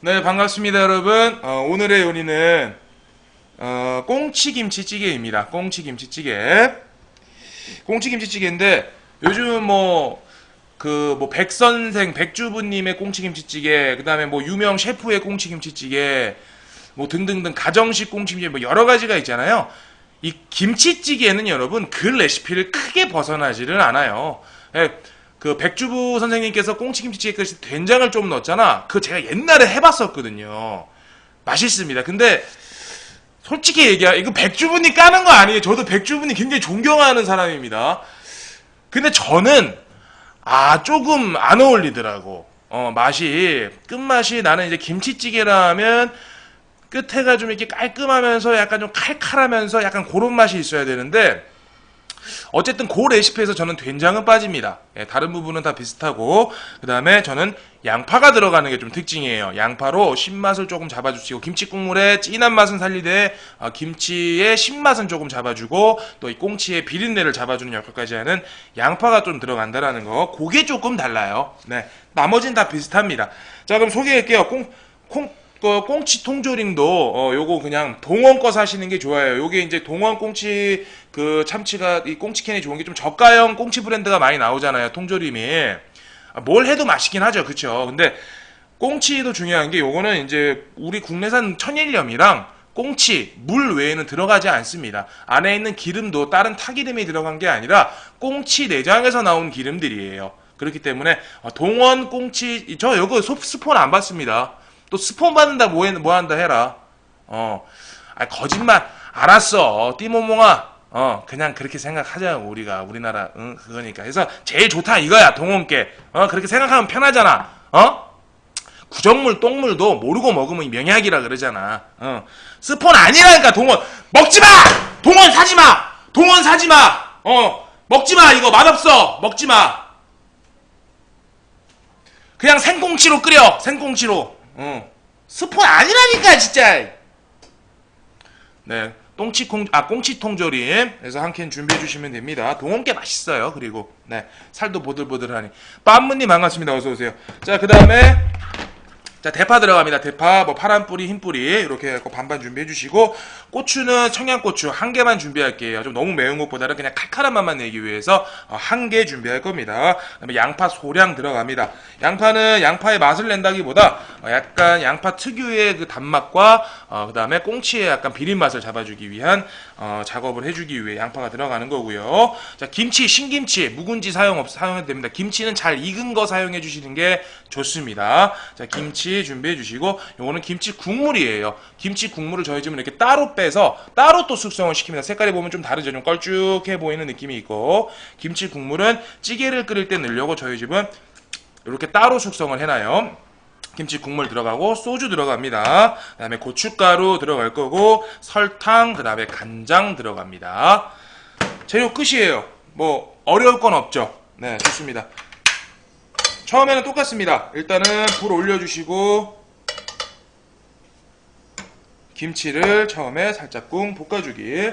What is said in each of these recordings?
네, 반갑습니다, 여러분. 어, 오늘의 요리는 어, 꽁치김치찌개입니다. 꽁치김치찌개. 꽁치김치찌개인데 요즘 뭐 그 뭐 백선생 백주부님의 꽁치김치찌개, 그 다음에 뭐 유명 셰프의 꽁치김치찌개, 뭐 등등등 가정식 꽁치김치 뭐 여러 가지가 있잖아요. 이 김치찌개는 여러분 그 레시피를 크게 벗어나지를 않아요. 예, 그 백주부 선생님께서 꽁치김치찌개 끓일 때 된장을 좀 넣었잖아. 그거 제가 옛날에 해봤었거든요. 맛있습니다. 근데 솔직히 얘기하, 이거 백주부님 까는 거 아니에요. 저도 백주부님 굉장히 존경하는 사람입니다. 근데 저는 아 조금 안 어울리더라고. 어 맛이 끝맛이 나는 이제 김치찌개라면 끝에가 좀 이렇게 깔끔하면서 약간 좀 칼칼하면서 약간 그런 맛이 있어야 되는데 어쨌든 그 레시피에서 저는 된장은 빠집니다. 예, 다른 부분은 다 비슷하고 그 다음에 저는 양파가 들어가는 게 좀 특징이에요. 양파로 신맛을 조금 잡아주시고 김치 국물의 진한 맛은 살리되 어, 김치의 신맛은 조금 잡아주고 또 이 꽁치의 비린내를 잡아주는 역할까지 하는 양파가 좀 들어간다라는 거. 그게 조금 달라요. 네, 나머지는 다 비슷합니다. 자 그럼 소개할게요. 꽁, 콩, 그 꽁치 통조림도 어 요거 그냥 동원 거 사시는 게 좋아요. 요게 이제 동원 꽁치 그 참치가 이 꽁치 캔이 좋은 게 좀 저가형 꽁치 브랜드가 많이 나오잖아요. 통조림이 아, 뭘 해도 맛있긴 하죠. 그쵸? 근데 꽁치도 중요한 게 요거는 이제 우리 국내산 천일염이랑 꽁치, 물 외에는 들어가지 않습니다. 안에 있는 기름도 다른 타기름이 들어간 게 아니라 꽁치 내장에서 나온 기름들이에요. 그렇기 때문에 어, 동원 꽁치 저 요거 소- 스폰 안 받습니다. 또 스폰 받는다 뭐, 해, 뭐 한다 해라. 어, 아, 거짓말. 알았어. 띠모몽아. 어, 그냥 그렇게 생각하자고, 우리가. 우리나라, 응, 그거니까. 그래서 제일 좋다 이거야, 동원께. 어, 그렇게 생각하면 편하잖아. 어? 구정물, 똥물도 모르고 먹으면 명약이라 그러잖아. 어. 스폰 아니라니까, 동원. 먹지 마! 동원 사지 마! 동원 사지 마! 어, 먹지 마, 이거 맛없어! 먹지 마! 그냥 생꽁치로 끓여, 생꽁치로. 어. 스폰 아니라니까, 진짜! 네. 똥치콩, 아, 꽁치 통조림. 그래서 한 캔 준비해 주시면 됩니다. 동원께 맛있어요. 그리고, 네. 살도 보들보들하니. 빰무님 반갑습니다. 어서 오세요. 자, 그 다음에, 자, 대파 들어갑니다. 대파, 뭐, 파란 뿌리, 흰 뿌리, 이렇게 해서 반반 준비해 주시고, 고추는 청양고추 한 개만 준비할게요. 좀 너무 매운 것보다는 그냥 칼칼한 맛만 내기 위해서 어, 한개 준비할 겁니다. 그 다음에 양파 소량 들어갑니다. 양파는 양파의 맛을 낸다기보다 어, 약간 양파 특유의 그 단맛과 어, 그 다음에 꽁치의 약간 비린 맛을 잡아주기 위한 어, 작업을 해주기 위해 양파가 들어가는 거고요. 자, 김치, 신김치, 묵은지 사용 없, 사용해도 됩니다. 김치는 잘 익은 거 사용해 주시는 게 좋습니다. 자, 김치 준비해 주시고, 요거는 김치 국물이에요. 김치 국물을 저희 집은 이렇게 따로 빼서 따로 또 숙성을 시킵니다. 색깔이 보면 좀 다르죠. 좀 걸쭉해 보이는 느낌이 있고, 김치 국물은 찌개를 끓일 때 넣으려고 저희 집은 이렇게 따로 숙성을 해놔요. 김치 국물 들어가고 소주 들어갑니다. 그 다음에 고춧가루 들어갈 거고 설탕 그 다음에 간장 들어갑니다. 재료 끝이에요. 뭐 어려울 건 없죠. 네, 좋습니다. 처음에는 똑같습니다. 일단은 불 올려주시고 김치를 처음에 살짝 꿍 볶아주기.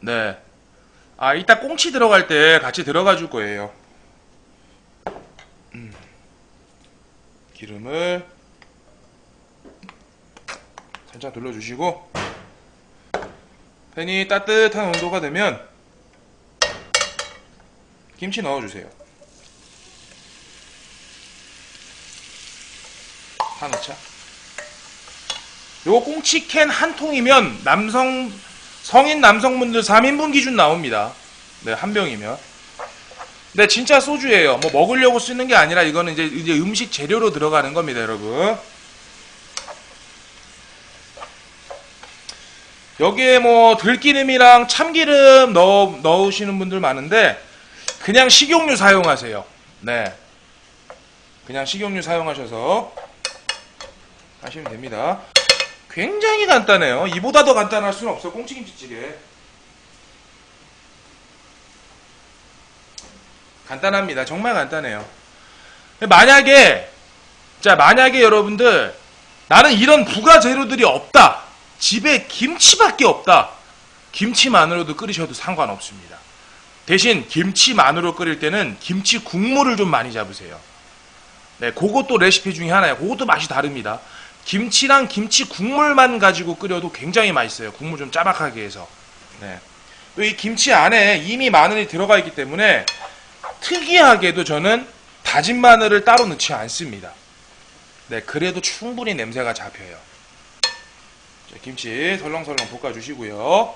네. 아, 이따 꽁치 들어갈 때 같이 들어가 줄 거예요. 기름을 살짝 둘러주시고 팬이 따뜻한 온도가 되면 김치 넣어주세요. 다 넣자. 요거 꽁치캔 한 통이면 남성 성인 남성분들 3인분 기준 나옵니다. 네, 한 병이면. 네, 진짜 소주예요. 뭐 먹으려고 쓰는 게 아니라 이거는 이제 이제 음식 재료로 들어가는 겁니다, 여러분. 여기에 뭐 들기름이랑 참기름 넣어 넣으시는 분들 많은데 그냥 식용유 사용하세요. 네. 그냥 식용유 사용하셔서 하시면 됩니다. 굉장히 간단해요. 이보다 더 간단할 수는 없어. 꽁치김치찌개. 간단합니다. 정말 간단해요. 만약에 자 만약에 여러분들 나는 이런 부가 재료들이 없다. 집에 김치밖에 없다. 김치만으로도 끓이셔도 상관없습니다. 대신 김치만으로 끓일 때는 김치 국물을 좀 많이 잡으세요. 네, 그것도 레시피 중에 하나예요. 그것도 맛이 다릅니다. 김치랑 김치 국물만 가지고 끓여도 굉장히 맛있어요. 국물 좀 짜박하게 해서. 네. 또 이 김치 안에 이미 마늘이 들어가 있기 때문에 특이하게도 저는 다진 마늘을 따로 넣지 않습니다. 네, 그래도 충분히 냄새가 잡혀요. 자, 김치 설렁설렁 볶아주시고요.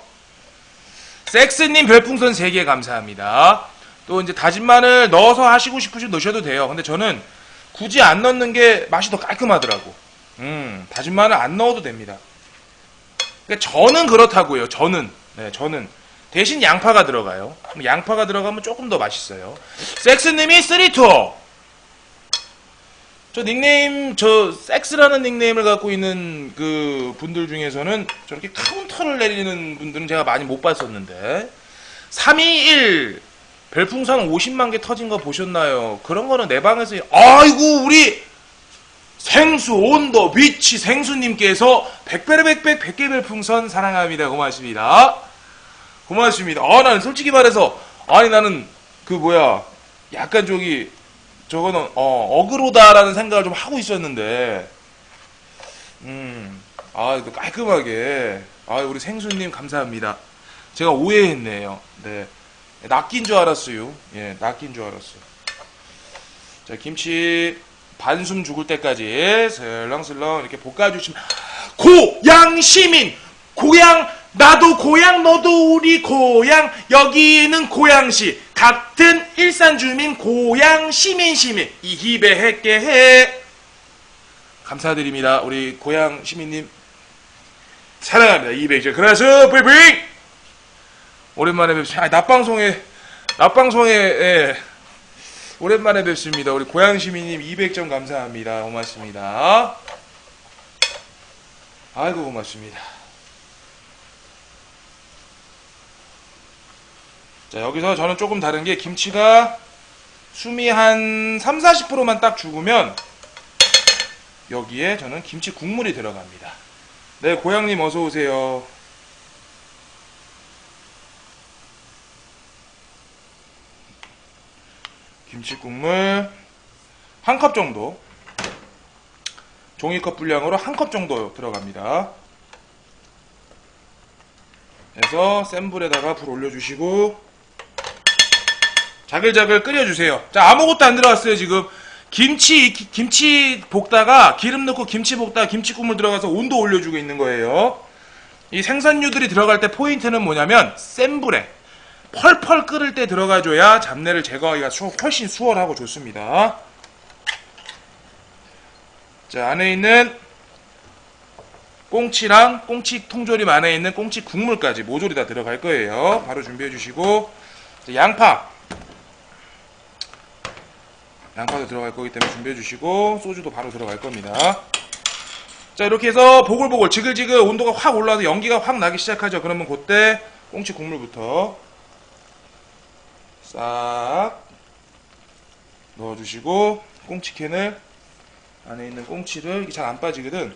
섹스님 별풍선 3개 감사합니다. 또 이제 다진 마늘 넣어서 하시고 싶으시면 넣으셔도 돼요. 근데 저는 굳이 안 넣는 게 맛이 더 깔끔하더라고. 음, 다진 마늘 안 넣어도 됩니다. 그러니까 저는 그렇다고요. 저는. 네, 저는. 대신 양파가 들어가요. 양파가 들어가면 조금 더 맛있어요. 섹스님이 3투! 저 닉네임, 저 섹스라는 닉네임을 갖고 있는 그 분들 중에서는 저렇게 카운터를 내리는 분들은 제가 많이 못 봤었는데. 321! 별풍선 50만 개 터진 거 보셨나요? 그런 거는 내 방에서, 아이고, 우리! 생수 온더 위치 생수님께서 백배백백 백개 별풍선 사랑합니다 고맙습니다 고맙습니다. 아 나는 솔직히 말해서 아니 나는 그 뭐야 약간 저기 저거는 어 어그로다라는 생각을 좀 하고 있었는데 음아 이거 깔끔하게. 아 우리 생수님 감사합니다. 제가 오해했네요. 네. 낚인 줄 알았어요. 예 낚인 줄 알았어요. 자 김치 반숨 죽을 때까지 슬렁슬렁 이렇게 볶아주시면 고양 시민! 고향 나도 고향 너도 우리 고향 여기는 고양시 같은 일산 주민 고향 시민 시민 이희배 했게 해 감사드립니다 우리 고향 시민님 사랑합니다 이백제 그래서 브이빙 오랜만에 뵙습니다 아, 낮방송에 낮방송에 예. 오랜만에 뵙습니다. 우리 고양 시민님 200점 감사합니다. 고맙습니다. 아이고 고맙습니다. 자 여기서 저는 조금 다른 게 김치가 숨이 한 3, 40%만 딱 죽으면 여기에 저는 김치 국물이 들어갑니다. 네 고양님 어서 오세요. 김치 국물 한 컵 정도 종이컵 분량으로 한 컵 정도 들어갑니다. 그래서 센 불에다가 불 올려주시고 자글자글 끓여주세요. 자 아무것도 안 들어갔어요 지금 김치 기- 김치 볶다가 기름 넣고 김치 볶다가 김치 국물 들어가서 온도 올려주고 있는 거예요. 이 생선류들이 들어갈 때 포인트는 뭐냐면 센 불에 펄펄 끓을 때 들어가줘야 잡내를 제거하기가 수- 훨씬 수월하고 좋습니다. 자, 안에 있는 꽁치랑 꽁치 통조림 안에 있는 꽁치 국물까지 모조리 다 들어갈 거예요. 바로 준비해 주시고 자, 양파 양파도 들어갈 거기 때문에 준비해 주시고 소주도 바로 들어갈 겁니다. 자 이렇게 해서 보글보글 지글지글 온도가 확 올라와서 연기가 확 나기 시작하죠. 그러면 그때 꽁치 국물부터 싹 넣어주시고 꽁치캔을 안에 있는 꽁치를 잘 안 빠지거든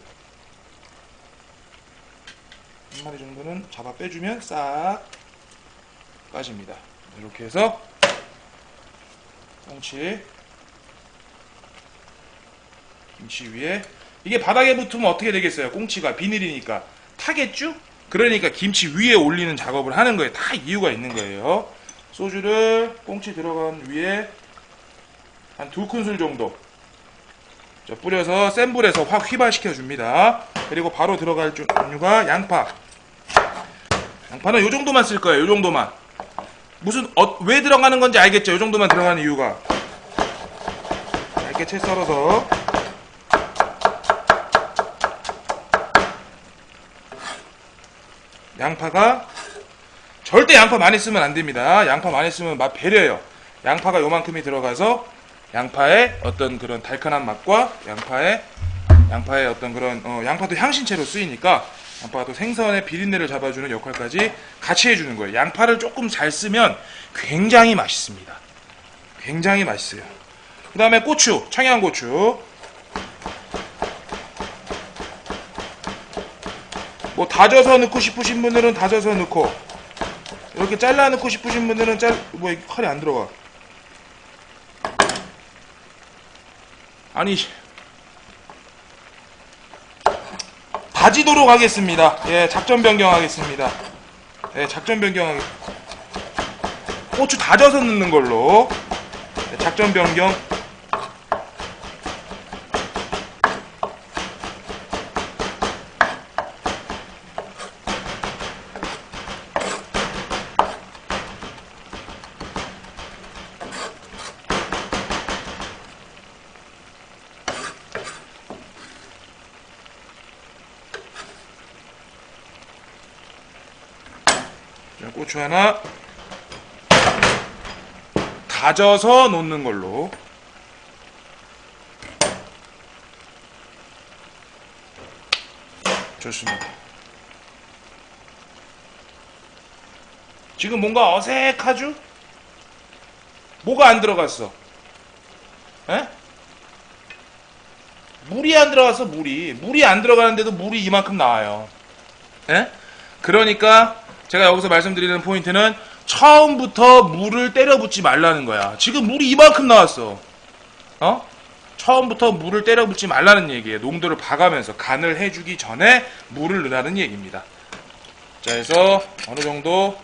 한 마리 정도는 잡아 빼주면 싹 빠집니다 이렇게 해서 꽁치 김치 위에 이게 바닥에 붙으면 어떻게 되겠어요 꽁치가 비닐이니까 타겠죠 그러니까 김치 위에 올리는 작업을 하는 거예요 다 이유가 있는 거예요 소주를 꽁치 들어간 위에 한 두 큰술 정도 자, 뿌려서 센 불에서 확 휘발시켜 줍니다. 그리고 바로 들어갈 종류가 양파. 양파는 요 정도만 쓸 거예요. 요 정도만. 무슨 어, 왜 들어가는 건지 알겠죠? 요 정도만 들어가는 이유가. 얇게 채 썰어서 양파가 절대 양파 많이 쓰면 안 됩니다. 양파 많이 쓰면 맛 배려요. 양파가 요만큼이 들어가서 양파의 어떤 그런 달큰한 맛과 양파의 양파의 어떤 그런 어, 양파도 향신채로 쓰이니까 양파가 또 생선의 비린내를 잡아주는 역할까지 같이 해주는 거예요. 양파를 조금 잘 쓰면 굉장히 맛있습니다. 굉장히 맛있어요. 그 다음에 고추, 청양고추. 뭐 다져서 넣고 싶으신 분들은 다져서 넣고 이렇게 잘라 넣고 싶으신 분들은 잘, 뭐, 칼이 안 들어가. 아니 다지도록 하겠습니다. 예, 작전 변경하겠습니다. 예, 작전 변경하겠. 고추 다져서 넣는 걸로. 예, 작전 변경. 자, 고추 하나 다져서 놓는 걸로. 좋습니다. 지금 뭔가 어색하죠? 뭐가 안 들어갔어? 에? 물이 안 들어갔어, 물이. 물이 안 들어가는데도 물이 이만큼 나와요. 에? 그러니까 제가 여기서 말씀드리는 포인트는 처음부터 물을 때려 붓지 말라는 거야. 지금 물이 이만큼 나왔어. 어? 처음부터 물을 때려 붓지 말라는 얘기예요. 농도를 봐가면서 간을 해주기 전에 물을 넣으라는 얘기입니다. 자, 해서 어느 정도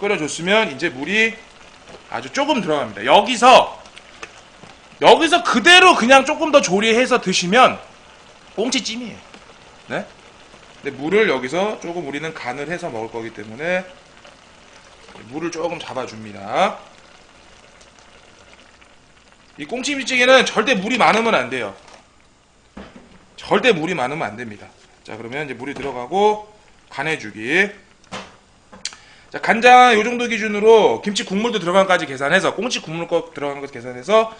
끓여줬으면 이제 물이 아주 조금 들어갑니다. 여기서 여기서 그대로 그냥 조금 더 조리해서 드시면 꽁치찜이에요. 네? 근데 물을 여기서 조금 우리는 간을 해서 먹을 거기 때문에 물을 조금 잡아줍니다. 이 꽁치미찌개는 절대 물이 많으면 안 돼요. 절대 물이 많으면 안 됩니다. 자, 그러면 이제 물이 들어가고 간해주기. 자, 간장 요 정도 기준으로 김치 국물도 들어간까지 계산해서 꽁치 국물 거 들어간 거 계산해서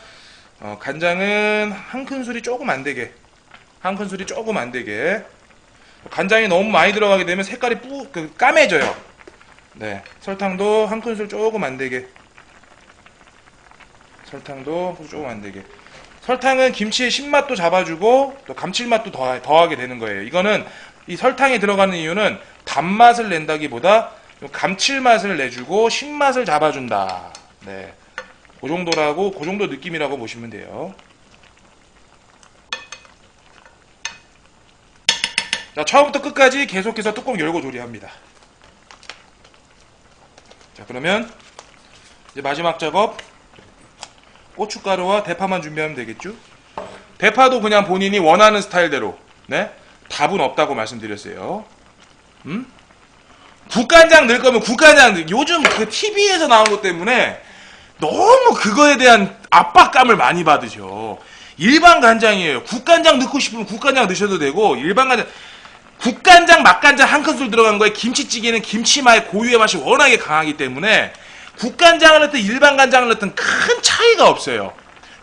어, 간장은 한 큰술이 조금 안 되게 한 큰술이 조금 안 되게 간장이 너무 많이 들어가게 되면 색깔이 뿌, 그, 까매져요. 네. 설탕도 한 큰술 조금 안 되게. 설탕도 조금 안 되게. 설탕은 김치의 신맛도 잡아주고 또 감칠맛도 더, 더하게 되는 거예요. 이거는 이 설탕이 들어가는 이유는 단맛을 낸다기보다 좀 감칠맛을 내주고 신맛을 잡아준다. 네. 그 정도라고, 그 정도 느낌이라고 보시면 돼요. 자, 처음부터 끝까지 계속해서 뚜껑 열고 조리합니다. 자, 그러면 이제 마지막 작업 고춧가루와 대파만 준비하면 되겠죠? 대파도 그냥 본인이 원하는 스타일대로 네? 답은 없다고 말씀드렸어요. 음? 국간장 넣을 거면 국간장 넣- 요즘 그 TV에서 나온 것 때문에 너무 그거에 대한 압박감을 많이 받으셔. 일반 간장이에요. 국간장 넣고 싶으면 국간장 넣으셔도 되고 일반 간장 국간장, 맛간장 한 큰술 들어간 거에 김치찌개는 김치맛의 고유의 맛이 워낙에 강하기 때문에 국간장을 넣든 일반 간장을 넣든 큰 차이가 없어요.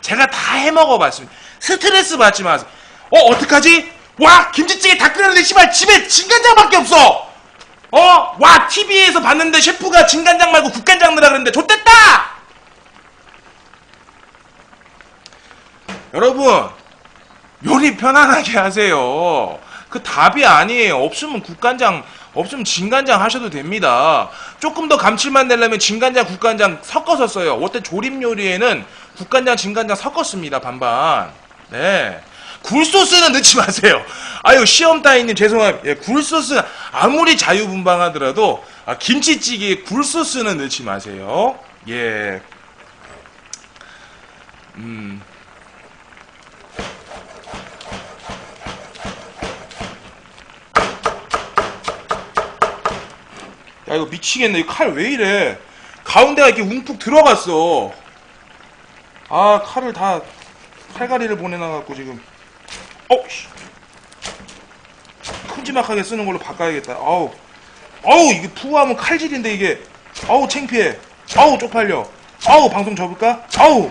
제가 다 해먹어 봤습니다. 스트레스 받지 마세요. 어, 어떡하지? 와, 김치찌개 다 끓였는데 씨발 집에 진간장밖에 없어! 어? 와, TV에서 봤는데 셰프가 진간장 말고 국간장 넣으라 그랬는데 좋댔다! 여러분, 요리 편안하게 하세요. 그 답이 아니에요. 없으면 국간장, 없으면 진간장 하셔도 됩니다. 조금 더 감칠맛 내려면 진간장, 국간장 섞어서 써요. 어때 조림 요리에는 국간장, 진간장 섞었습니다. 반반. 네. 굴소스는 넣지 마세요. 아유, 시험 따위님 죄송합니다. 예, 굴소스 아무리 자유분방하더라도 아, 김치찌개에 굴소스는 넣지 마세요. 예. 음. 야 이거 미치겠네. 이 칼 왜 이래? 가운데가 이렇게 움푹 들어갔어. 아 칼을 다 칼갈이를 보내놔갖고 지금. 어씨. 큼지막하게 쓰는 걸로 바꿔야겠다. 아우. 아우 이게 푸하면 칼질인데 이게. 아우 창피해. 아우 쪽팔려. 아우 방송 접을까? 아우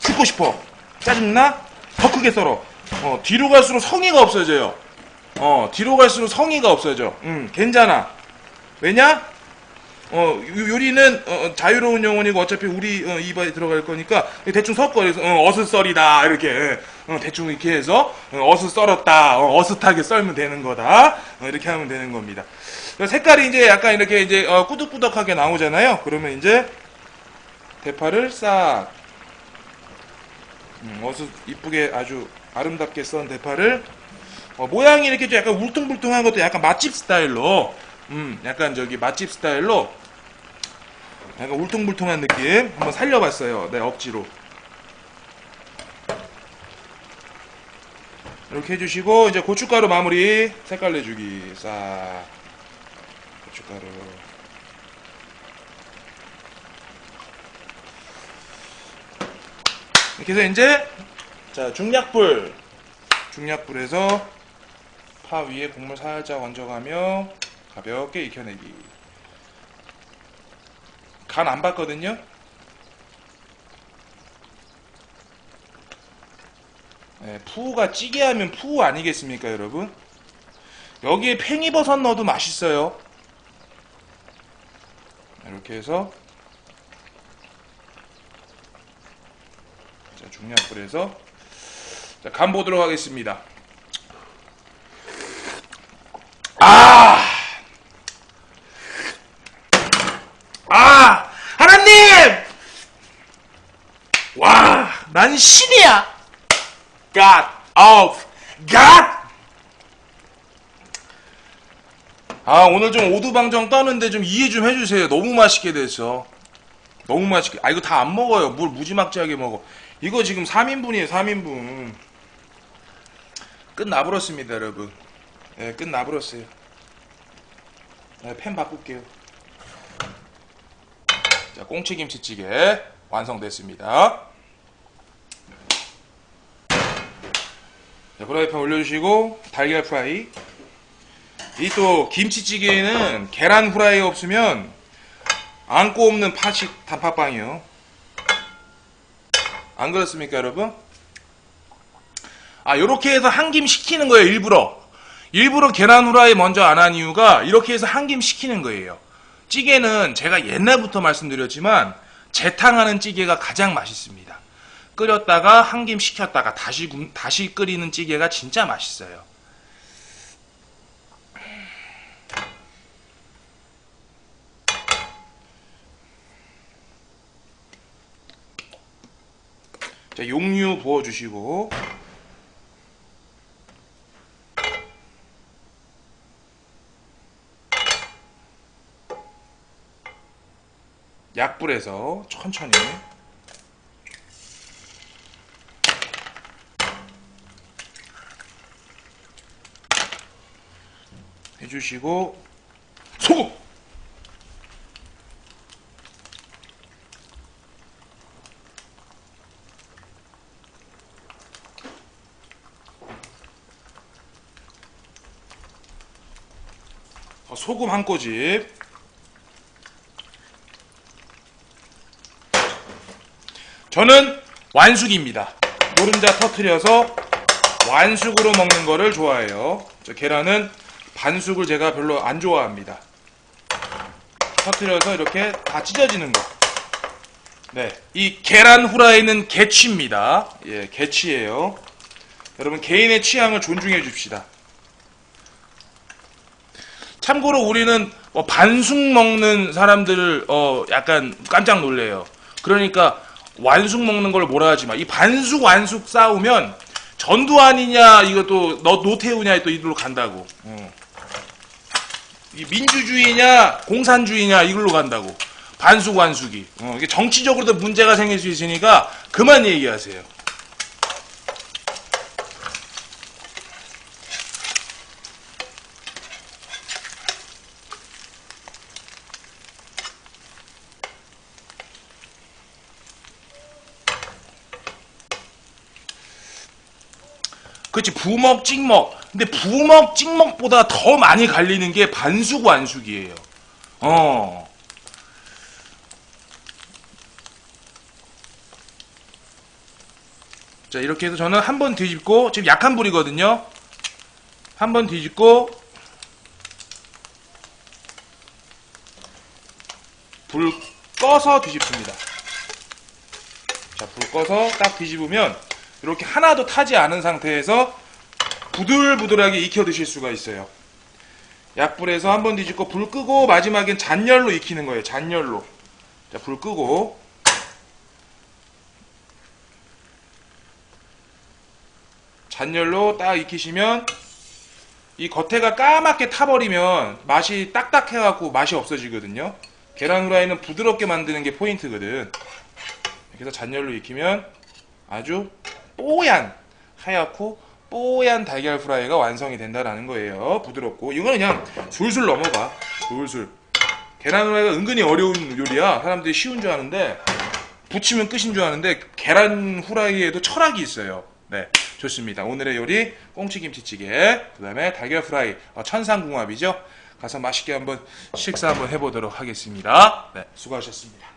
듣고 싶어. 짜증나? 더 크게 썰어. 어 뒤로 갈수록 성의가 없어져요. 어 뒤로 갈수록 성의가 없어져. 음 괜찮아 왜냐? 어, 요- 요리는 어, 자유로운 영혼이고 어차피 우리 어, 입에 들어갈 거니까 대충 섞어 그래서 어, 어슷썰이다 이렇게 어, 대충 이렇게 해서 어, 어슷 썰었다 어, 어슷하게 썰면 되는 거다 어, 이렇게 하면 되는 겁니다. 그래서 색깔이 이제 약간 이렇게 이제 어, 꾸덕꾸덕하게 나오잖아요. 그러면 이제 대파를 싹 음, 어서 이쁘게 아주 아름답게 썬 대파를 어, 모양이 이렇게 좀 약간 울퉁불퉁한 것도 약간 맛집 스타일로 음 약간 저기 맛집 스타일로 약간 울퉁불퉁한 느낌 한번 살려봤어요 네 억지로. 이렇게 해주시고 이제 고춧가루 마무리. 색깔 내주기. 싹 고춧가루. 이렇게 해서 이제 자 중약불. 중약불에서 파 위에 국물 살짝 얹어가며 가볍게 익혀내기 간 안 봤거든요 네, 푸가 찌개 하면 푸 아니겠습니까 여러분 여기에 팽이버섯 넣어도 맛있어요 이렇게 해서 자, 중약불에서 자, 간 보도록 하겠습니다. 아! 아! 하나님! 와! 난 신이야! God of God! 아, 오늘 좀 오두방정 떠는데 좀 이해 좀 해주세요. 너무 맛있게 됐어. 너무 맛있게. 아, 이거 다 안 먹어요. 물 무지막지하게 먹어. 이거 지금 3인분이에요, 3인분. 끝나버렸습니다, 여러분. 네, 끝나버렸어요. 네, 팬 바꿀게요. 자, 꽁치김치찌개 완성됐습니다. 자, 프라이팬 올려주시고, 달걀 프라이. 이 또 김치찌개에는 계란 후라이 없으면 안고 없는 파식 단팥빵이요. 안 그렇습니까, 여러분? 아, 요렇게 해서 한 김 시키는 거예요, 일부러. 일부러 계란 후라이 먼저 안 한 이유가 이렇게 해서 한 김 시키는 거예요. 찌개는 제가 옛날부터 말씀드렸지만 재탕하는 찌개가 가장 맛있습니다. 끓였다가 한 김 식혔다가 다시 굽- 다시 끓이는 찌개가 진짜 맛있어요. 자, 용유 부어 주시고 약불에서 천천히 해주시고 소금 어, 소금 한 꼬집 저는 완숙입니다. 노른자 터트려서 완숙으로 먹는 거를 좋아해요. 저 계란은 반숙을 제가 별로 안 좋아합니다. 터트려서 이렇게 다 찢어지는 거. 네, 이 계란 후라이는 개취입니다. 예, 개취예요. 여러분 개인의 취향을 존중해 줍시다. 참고로 우리는 어, 반숙 먹는 사람들을 어, 약간 깜짝 놀래요. 그러니까 완숙 먹는 걸 뭐라 하지 마. 이 반숙 완숙 싸우면 전두환이냐 이것도 너 노태우냐 또 이리로 간다고. 어. 이 민주주의냐 공산주의냐 이걸로 간다고. 반숙 완숙이. 어, 이게 정치적으로도 문제가 생길 수 있으니까 그만 얘기하세요. 그렇지 부먹 찍먹 근데 부먹 찍먹보다 더 많이 갈리는 게 반숙 완숙이에요 어 자, 이렇게 해서 저는 한 번 뒤집고, 지금 약한 불이거든요. 한 번 뒤집고, 불 꺼서 뒤집습니다. 자, 불 꺼서 딱 뒤집으면, 이렇게 하나도 타지 않은 상태에서 부들부들하게 익혀 드실 수가 있어요. 약불에서 한 번 뒤집고, 불 끄고, 마지막엔 잔열로 익히는 거예요. 잔열로. 자, 불 끄고, 잔열로 딱 익히시면 이 겉에가 까맣게 타버리면 맛이 딱딱해갖고 맛이 없어지거든요. 계란 후라이는 부드럽게 만드는 게 포인트거든. 그래서 잔열로 익히면 아주 뽀얀 하얗고 뽀얀 달걀 후라이가 완성이 된다라는 거예요. 부드럽고 이거는 그냥 술술 넘어가. 술술. 계란 후라이가 은근히 어려운 요리야. 사람들이 쉬운 줄 아는데 붙이면 끝인 줄 아는데 계란 후라이에도 철학이 있어요. 네, 좋습니다. 오늘의 요리 꽁치 김치찌개, 그다음에 달걀 후라이, 어, 천상궁합이죠. 가서 맛있게 한번 식사 한번 해보도록 하겠습니다. 네, 수고하셨습니다.